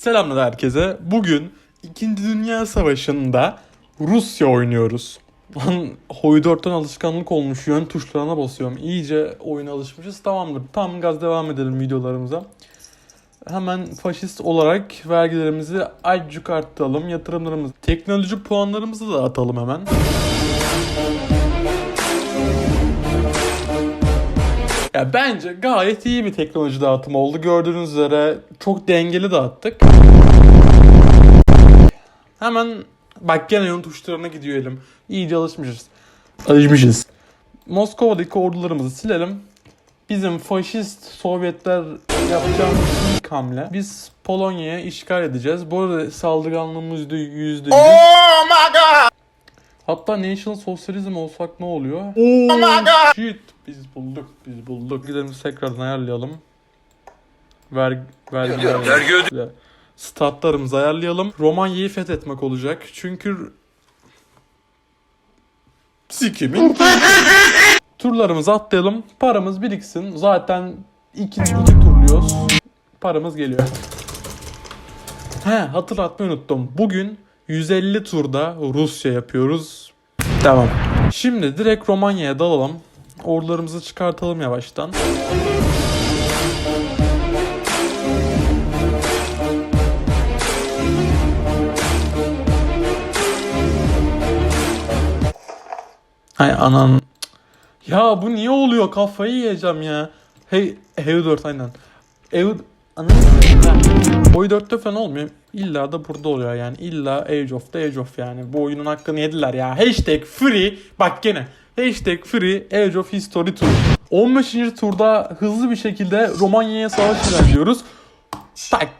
Selamlar herkese. Bugün 2. Dünya Savaşı'nda Rusya oynuyoruz. Lan Hoydort'tan alışkanlık olmuş. Yön tuşlarına basıyorum. İyice oyuna alışmışız. Tamamdır. Tam gaz devam edelim videolarımıza. Hemen faşist olarak vergilerimizi azıcık arttıralım. Yatırımlarımızı, teknoloji puanlarımızı da atalım hemen. Ya bence gayet iyi bir teknoloji dağıtımı oldu. Gördüğünüz üzere çok dengeli dağıttık. Hemen bak gene yön tuşlarına gidiyor elim. İyice alışmışız. Alışmışız. Moskova'daki ordularımızı silelim. Bizim faşist Sovyetler yapacağımız ilk hamle. Biz Polonya'ya işgal edeceğiz. Bu arada saldırganlığımız yüzde yüzde yüz. Hatta National Socialism olsak ne oluyor? Oh! Shit! Biz bulduk, biz bulduk. Gidelim tekrardan ayarlayalım. Ver, vergi, vergi, Statlarımızı ayarlayalım. Romanya'yı fethetmek olacak. Çünkü... Sikimin Turlarımızı atlayalım. Paramız biriksin. Zaten iki, iki turluyoruz. Paramız geliyor. He hatırlatmayı unuttum. Bugün 150 turda Rusya yapıyoruz. Tamam. Şimdi direkt Romanya'ya dalalım. Ordularımızı çıkartalım yavaştan. Ay anan. Ya bu niye oluyor? Kafayı yiyeceğim ya. Hey, 4 aynen. Ev Anladın mı? Boy 4'te falan olmuyor. İlla da burada oluyor yani. İlla Age of the Age of yani. Bu oyunun hakkını yediler ya. Hashtag free. Bak gene. Hashtag free Age of History Tour. 15. turda hızlı bir şekilde Romanya'ya savaş ilerliyoruz. Tak.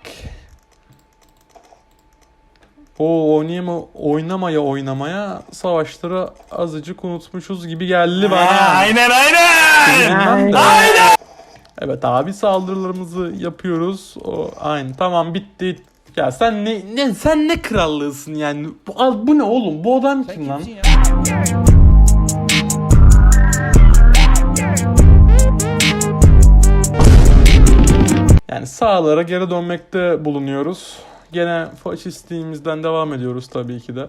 O oynayama, oynamaya oynamaya savaşları azıcık unutmuşuz gibi geldi bana. Aynen aynen. De. Evet abi saldırılarımızı yapıyoruz. O aynı. Tamam bitti. Ya sen ne, ne sen ne krallığısın yani? Bu, al, bu ne oğlum? Bu adam kim lan? Yani sağlara geri dönmekte bulunuyoruz. Gene faşistliğimizden devam ediyoruz tabii ki de.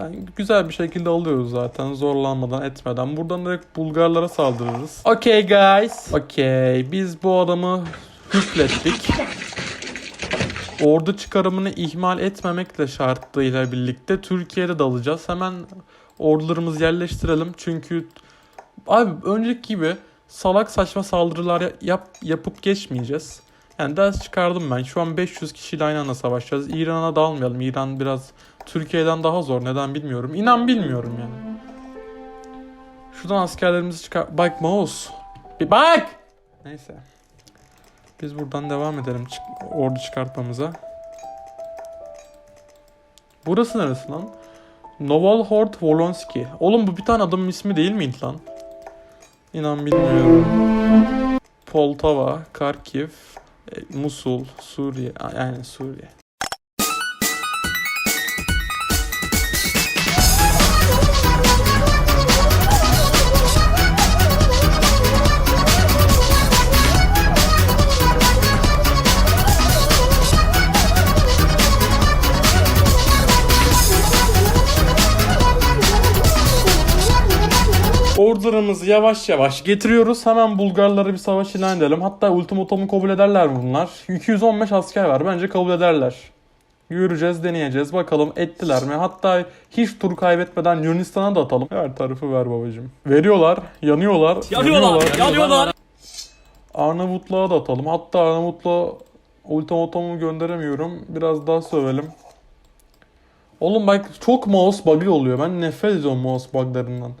Yani güzel bir şekilde alıyoruz zaten zorlanmadan etmeden. Buradan direkt Bulgarlara saldırırız. Okay guys. Okay biz bu adamı hüklettik. Ordu çıkarımını ihmal etmemekle şartıyla birlikte Türkiye'de dalacağız. Hemen ordularımızı yerleştirelim. Çünkü abi önceki gibi salak saçma saldırılar yap, yapıp geçmeyeceğiz. Yani ders çıkardım ben. Şu an 500 kişiyle aynı anda savaşacağız. İran'a dalmayalım. İran biraz Türkiye'den daha zor. Neden bilmiyorum. İnan bilmiyorum yani. Şuradan askerlerimizi çıkar... Bak mouse. Bir bak! Neyse. Biz buradan devam edelim çık ordu çıkartmamıza. Burası neresi lan? Novalhord Volonski. Oğlum bu bir tane adamın ismi değil miydi lan? İnan bilmiyorum. Poltava, Kharkiv, e, Musul, Suriye. Yani Suriye. Ordularımızı yavaş yavaş getiriyoruz. Hemen Bulgarlara bir savaş ilan edelim. Hatta ultimatomu kabul ederler bunlar? 215 asker var. Bence kabul ederler. Yürüyeceğiz, deneyeceğiz. Bakalım ettiler mi? Hatta hiç tur kaybetmeden Yunanistan'a da atalım. Her tarafı ver babacım. Veriyorlar, yanıyorlar. Yanıyorlar, yanıyorlar. Arnavutluğa da atalım. Hatta Arnavutluğa ultimatomu gönderemiyorum. Biraz daha sövelim. Oğlum bak çok mouse bug'ı oluyor. Ben nefret ediyorum mouse bug'larından.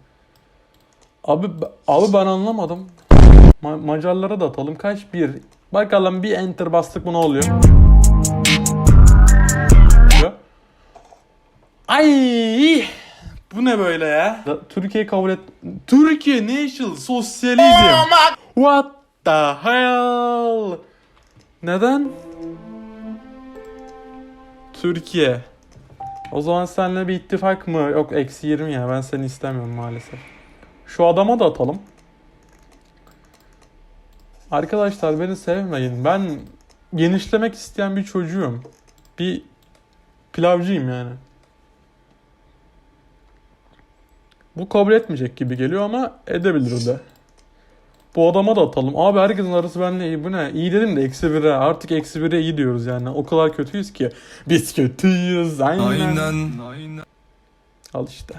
Abi abi ben anlamadım. Ma- Macarlara da atalım. Kaç? Bir. Bakalım bir enter bastık mı ne oluyor? Ay! Bu ne böyle ya? Türkiye kabul et... Türkiye National Socialism. What the hell? Neden? Türkiye. O zaman seninle bir ittifak mı? Yok eksi 20 ya ben seni istemiyorum maalesef. Şu adama da atalım. Arkadaşlar beni sevmeyin. Ben genişlemek isteyen bir çocuğum. Bir pilavcıyım yani. Bu kabul etmeyecek gibi geliyor ama edebilir de. Bu adama da atalım. Abi herkesin arası benimle iyi. Bu ne? İyi dedim de eksi bire. Artık eksi bire iyi diyoruz yani. O kadar kötüyüz ki. Biz kötüyüz. Aynen. Aynen. Aynen. Al işte.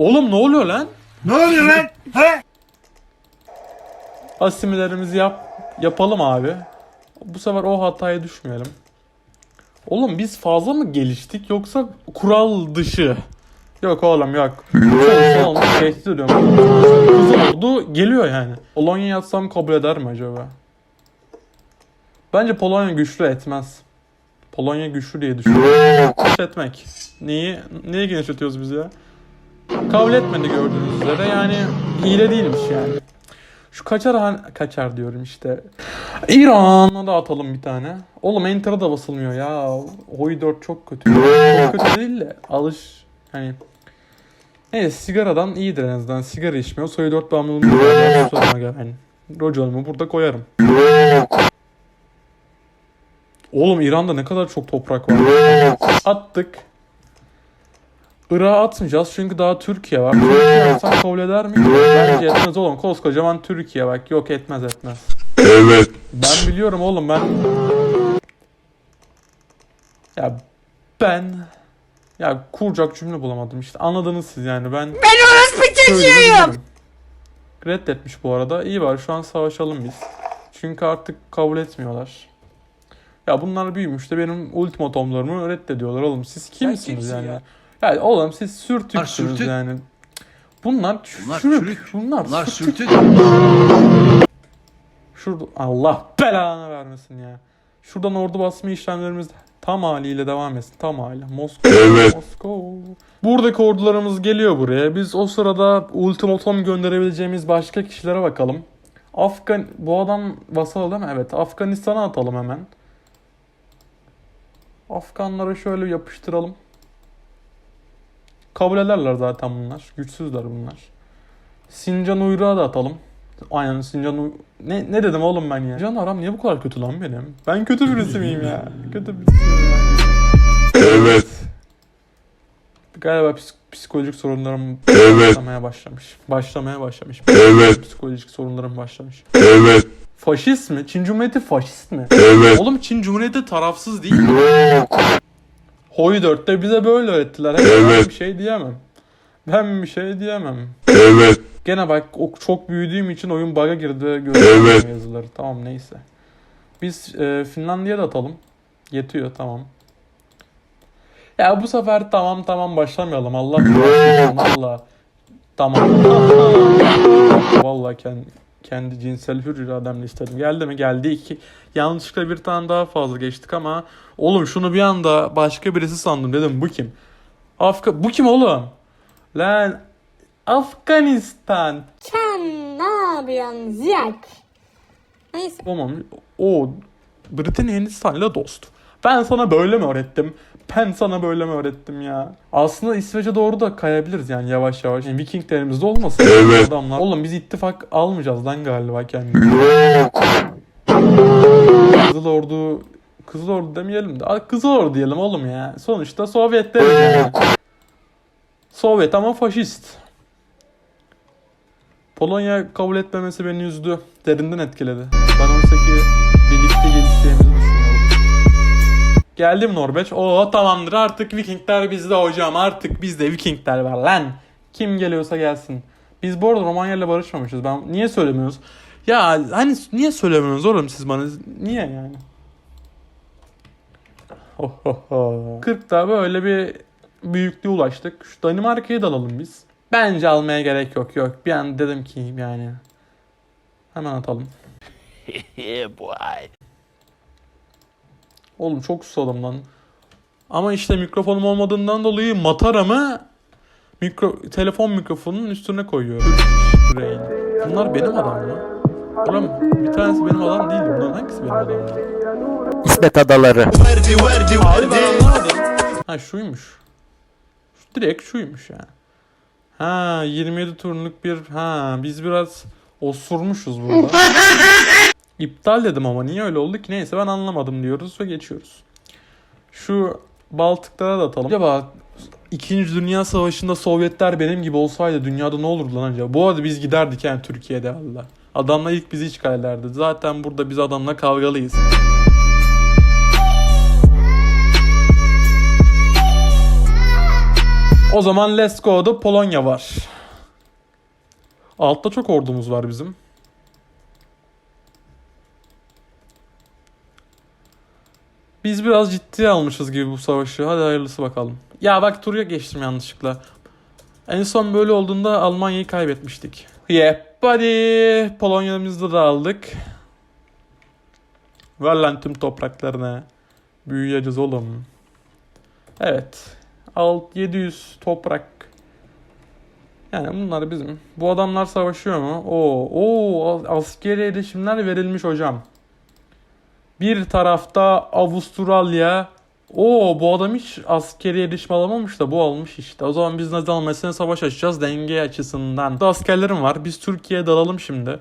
Oğlum ne oluyor lan? Ne oluyor lan? He? Asimilerimizi yap yapalım abi. Bu sefer o hataya düşmeyelim. Oğlum biz fazla mı geliştik yoksa kural dışı? Yok oğlum yok. Son son tehdit ediyorum. Ordu geliyor yani. Polonya yatsam kabul eder mi acaba? Bence Polonya güçlü etmez. Polonya güçlü diye düşünüyorum. Genişletmek. Neyi, neyi genişletiyoruz biz ya? Kabul etmedi gördüğünüz üzere yani hile değilmiş yani. Şu kaçar kaçar diyorum işte. İran'a da atalım bir tane. Oğlum enter'a da basılmıyor ya. Hoy 4 çok kötü. Çok kötü değil de alış hani Neyse sigaradan iyidir en azından. Sigara içmiyor. Soy 4 bağımlılığını var. Sorma gel hani. Burada koyarım. Oğlum İran'da ne kadar çok toprak var. Attık. Irak'a atmayacağız çünkü daha Türkiye var. Yapsan kabul eder mi? Bence etmez oğlum. Koskocaman Türkiye bak. Yok etmez etmez. Evet. Ben biliyorum oğlum ben... Ya ben... Ya kuracak cümle bulamadım işte. Anladınız siz yani ben... Ben orospu çocuğuyum! Reddetmiş bu arada. İyi var şu an savaşalım biz. Çünkü artık kabul etmiyorlar. Ya bunlar büyümüş de benim ultimatomlarımı reddediyorlar oğlum. Siz kimsiniz kimsin yani? ya? Yani oğlum siz sürtüksünüz sürtük. yani. Bunlar, Bunlar çürük. çürük. Bunlar, Bunlar sürtük. sürtük. Şurada Allah belanı vermesin ya. Şuradan ordu basma işlemlerimiz tam haliyle devam etsin. Tam haliyle. Moskova. Evet. Moskova. Buradaki ordularımız geliyor buraya. Biz o sırada ultimatom gönderebileceğimiz başka kişilere bakalım. Afgan bu adam vasal değil mi? Evet. Afganistan'a atalım hemen. Afganlara şöyle yapıştıralım. Kabul ederler zaten bunlar. Güçsüzler bunlar. Sincan Uyruğa da atalım. Aynen Sincan Uy... Ne, ne dedim oğlum ben ya? Can aram niye bu kadar kötü lan benim? Ben kötü birisi miyim ya? Kötü birisi? Evet. Galiba psik- psikolojik sorunlarım Evet. başlamaya başlamış. Başlamaya başlamış. Evet. Psikolojik sorunlarım başlamış. Evet. Faşist mi? Çin Cumhuriyeti faşist mi? Evet. Oğlum Çin Cumhuriyeti tarafsız değil mi? Hoy 4'te bize böyle öğrettiler. Ben Evet. bir şey diyemem. Ben bir şey diyemem. Evet. Gene bak o çok büyüdüğüm için oyun bug'a girdi Evet. yazıları. Tamam neyse. Biz e, Finlandiya'ya da atalım. Yetiyor tamam. Ya bu sefer tamam tamam başlamayalım. Allah Allah. Tamam. Vallahi kendi, kendi cinsel hür irademle istedim. Geldi mi? Geldi. iki. Yanlışlıkla bir tane daha fazla geçtik ama oğlum şunu bir anda başka birisi sandım dedim. Bu kim? Afga bu kim oğlum? Lan Afganistan. Sen ne yapıyorsun Ziyak? Neyse. Tamam. O Britanya Hindistan'la dost. Ben sana böyle mi öğrettim? Ben sana böyle mi öğrettim ya? Aslında İsveç'e doğru da kayabiliriz yani yavaş yavaş. Yani Vikinglerimizde olmasın. Evet. Adamlar. Oğlum biz ittifak almayacağız lan galiba kendi. Kızıl Ordu Kızıl Ordu demeyelim de. Kızıl Ordu diyelim oğlum ya. Sonuçta Sovyetler yani. Sovyet ama faşist. Polonya kabul etmemesi beni üzdü. Derinden etkiledi. Ben oysa ki Geldi mi Norveç? Oo tamamdır artık Vikingler bizde hocam. Artık bizde Vikingler var lan. Kim geliyorsa gelsin. Biz bu arada Romanya ile barışmamışız. Ben niye söylemiyoruz? Ya hani niye söylemiyorsunuz oğlum siz bana? Niye yani? Ho. 40'ta böyle bir büyüklüğe ulaştık. Şu Danimarka'yı da alalım biz. Bence almaya gerek yok. Yok bir an dedim ki yani. Hemen atalım. Boy. Oğlum çok susadım lan. Ama işte mikrofonum olmadığından dolayı mataramı mikro, telefon mikrofonunun üstüne koyuyorum. Rain. Bunlar benim adam mı? Oğlum bir tanesi benim adam değil. Bunların hangisi benim adam ya? İsmet Adaları. Abi ben anlamadım. Ha şuymuş. Şu, direkt şuymuş ya. Ha 27 turluk bir ha biz biraz osurmuşuz burada. İptal dedim ama niye öyle oldu ki? Neyse ben anlamadım diyoruz ve geçiyoruz. Şu Baltıklara da atalım. Acaba İkinci Dünya Savaşı'nda Sovyetler benim gibi olsaydı dünyada ne olurdu lan acaba? Bu arada biz giderdik yani Türkiye'de valla. Adamlar ilk bizi işgal ederdi. Zaten burada biz adamla kavgalıyız. O zaman let's go'da Polonya var. Altta çok ordumuz var bizim. Biz biraz ciddiye almışız gibi bu savaşı. Hadi hayırlısı bakalım. Ya bak Turya geçtim yanlışlıkla. En son böyle olduğunda Almanya'yı kaybetmiştik. Yep buddy. Polonya'mızı da aldık. Ver lan tüm topraklarına. Büyüyeceğiz oğlum. Evet. Alt 700 toprak. Yani bunlar bizim. Bu adamlar savaşıyor mu? Oo, oo askeri erişimler verilmiş hocam. Bir tarafta Avustralya. Oo bu adam hiç askeri erişim alamamış da bu almış işte. O zaman biz Nazi Almanya'sına savaş açacağız denge açısından. Burada askerlerim var. Biz Türkiye'ye dalalım şimdi.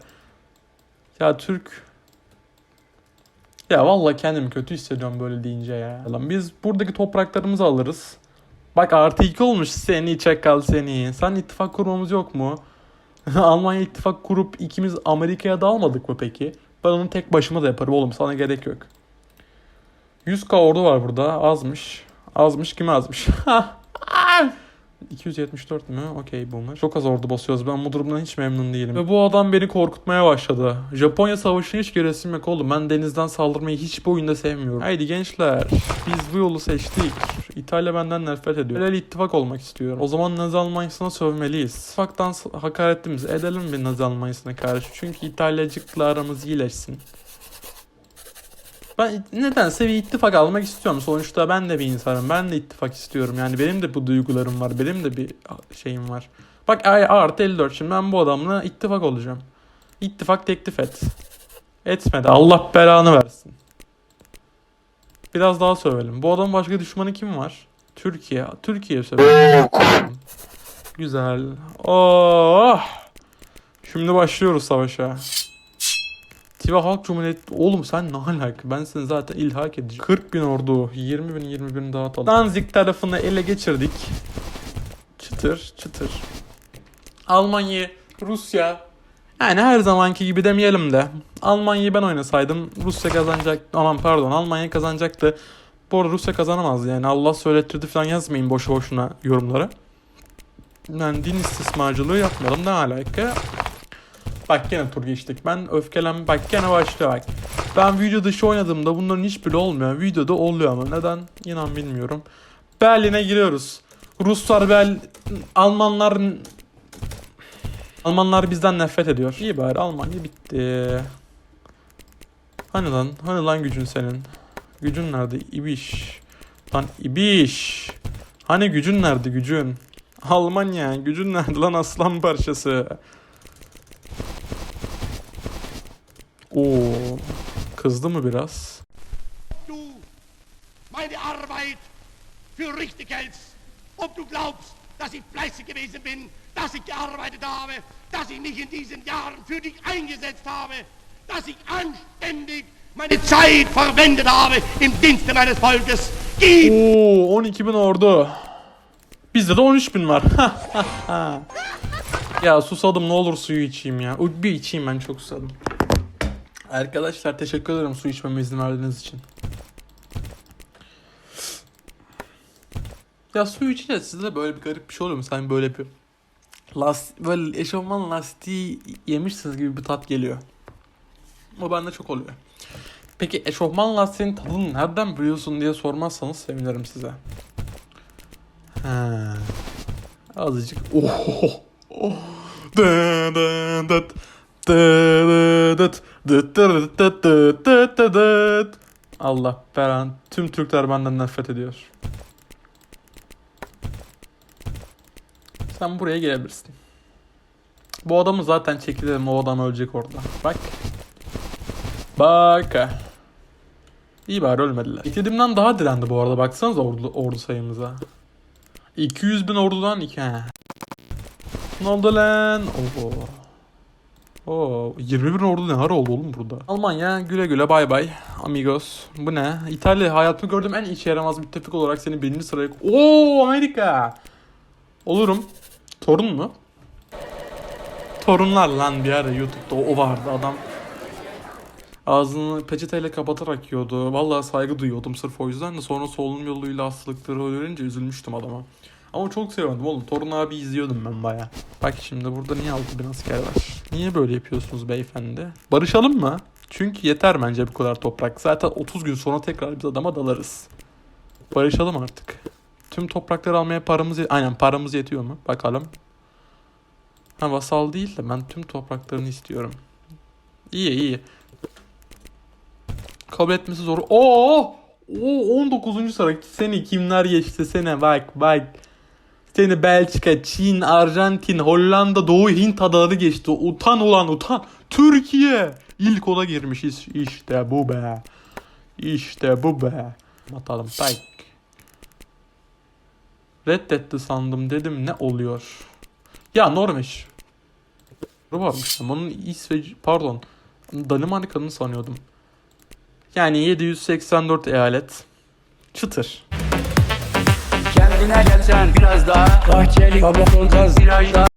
Ya Türk... Ya vallahi kendimi kötü hissediyorum böyle deyince ya. Lan biz buradaki topraklarımızı alırız. Bak artı 2 olmuş seni çakal seni. Sen ittifak kurmamız yok mu? Almanya ittifak kurup ikimiz Amerika'ya dalmadık mı peki? Ben onu tek başıma da yaparım oğlum sana gerek yok. 100k ordu var burada azmış. Azmış kim azmış? 274 mü? Okey boomer. Çok az ordu basıyoruz. Ben bu durumdan hiç memnun değilim. Ve bu adam beni korkutmaya başladı. Japonya savaşına hiç göresim yok oğlum. Ben denizden saldırmayı hiçbir oyunda sevmiyorum. Haydi gençler. Biz bu yolu seçtik. İtalya benden nefret ediyor. Böyle ittifak olmak istiyorum. O zaman Nazi Almanyası'na sövmeliyiz. İttifaktan hakaretimizi edelim bir Nazi Almanyası'na karşı. Çünkü İtalyacıkla aramız iyileşsin. Ben nedense bir ittifak almak istiyorum. Sonuçta ben de bir insanım. Ben de ittifak istiyorum. Yani benim de bu duygularım var. Benim de bir şeyim var. Bak artı 54. Şimdi ben bu adamla ittifak olacağım. İttifak teklif et. Etmedi. Allah belanı versin. Biraz daha sövelim. Bu adamın başka düşmanı kim var? Türkiye. Türkiye sövelim. Güzel. Oh. Şimdi başlıyoruz savaşa. Tiva Halk Cumhuriyeti... Oğlum sen ne alaka? Ben seni zaten ilhak edeceğim. 40 bin ordu. 20 bin 20 bin dağıtalım. Danzig tarafını ele geçirdik. Çıtır çıtır. Almanya, Rusya. Yani her zamanki gibi demeyelim de. Almanya'yı ben oynasaydım Rusya kazanacak. Aman pardon Almanya kazanacaktı. Bu arada Rusya kazanamaz yani. Allah söylettirdi falan yazmayın boşu boşuna yorumlara. Yani din istismarcılığı yapmayalım ne alaka? Bak gene tur geçtik. Ben öfkelen bak gene başlıyor bak. Ben video dışı oynadığımda bunların hiçbiri olmuyor. Videoda oluyor ama neden inan bilmiyorum. Berlin'e giriyoruz. Ruslar Bel Almanlar Almanlar bizden nefret ediyor. İyi bari Almanya bitti. Hani lan? Hani lan gücün senin? Gücün nerede? İbiş. Lan İbiş. Hani gücün nerede gücün? Almanya gücün nerede lan aslan parçası? Oo, kızdı mı biraz? Du meine Arbeit für richtig hältst. Ob du glaubst, dass ich fleißig gewesen bin, dass ich gearbeitet habe, dass ich mich in diesen Jahren für dich eingesetzt habe, dass ich anständig meine Zeit verwendet habe im Dienste meines Volkes. Gib Oo, 12 bin ordu. Bizde de 13 bin var. ya susadım ne olur suyu içeyim ya. Bir içeyim ben çok susadım. Arkadaşlar teşekkür ederim su içmeme izin verdiğiniz için. Ya su içince sizde böyle bir garip bir şey oluyor mu? Sen böyle bir last, böyle eşofman lastiği yemişsiniz gibi bir tat geliyor. O bende çok oluyor. Peki eşofman lastiğin tadını nereden biliyorsun diye sormazsanız sevinirim size. Ha. Azıcık. Oh. oh. Dın dın dıt. Allah belan. Tüm Türkler benden nefret ediyor. Sen buraya gelebilirsin. Bu adamı zaten çekilelim. O adam ölecek orada. Bak. Bak. İyi bari ölmediler. Beklediğimden daha direndi bu arada. Baksanıza ordu, ordu sayımıza. 200 bin ordudan 2 he. Ne oldu lan? Oo. Oo, 21 ordu ne ara oldu oğlum burada? Almanya güle güle bay bay amigos. Bu ne? İtalya hayatımda gördüğüm en işe yaramaz müttefik olarak seni birinci sıraya... Oo Amerika! Olurum. Torun mu? Torunlar lan bir ara YouTube'da o vardı adam. Ağzını peçeteyle kapatarak yiyordu. Vallahi saygı duyuyordum sırf o yüzden de sonra solunum yoluyla hastalıkları öğrenince üzülmüştüm adama. Ama çok seviyordum oğlum. Torun abi izliyordum ben baya. Bak şimdi burada niye 6000 asker var? Niye böyle yapıyorsunuz beyefendi? Barışalım mı? Çünkü yeter bence bu kadar toprak. Zaten 30 gün sonra tekrar biz adama dalarız. Barışalım artık. Tüm toprakları almaya paramız... Aynen paramız yetiyor mu? Bakalım. Ha vasal değil de ben tüm topraklarını istiyorum. İyi iyi. Kabul etmesi zor. Oo! Oo 19. sıra. Seni kimler geçti sene bak bak. Seni Belçika, Çin, Arjantin, Hollanda, Doğu Hint adaları geçti. Utan ulan utan. Türkiye ilk ola girmiş. İş- İşte bu be. İşte bu be. Atalım tak. Reddetti sandım dedim ne oluyor? Ya Norveç. Bu varmış. Onun İsveç pardon. Danimarka'nın sanıyordum. Yani 784 eyalet. Çıtır. Kendine gelsen biraz daha. Bahçeli, baba, virajda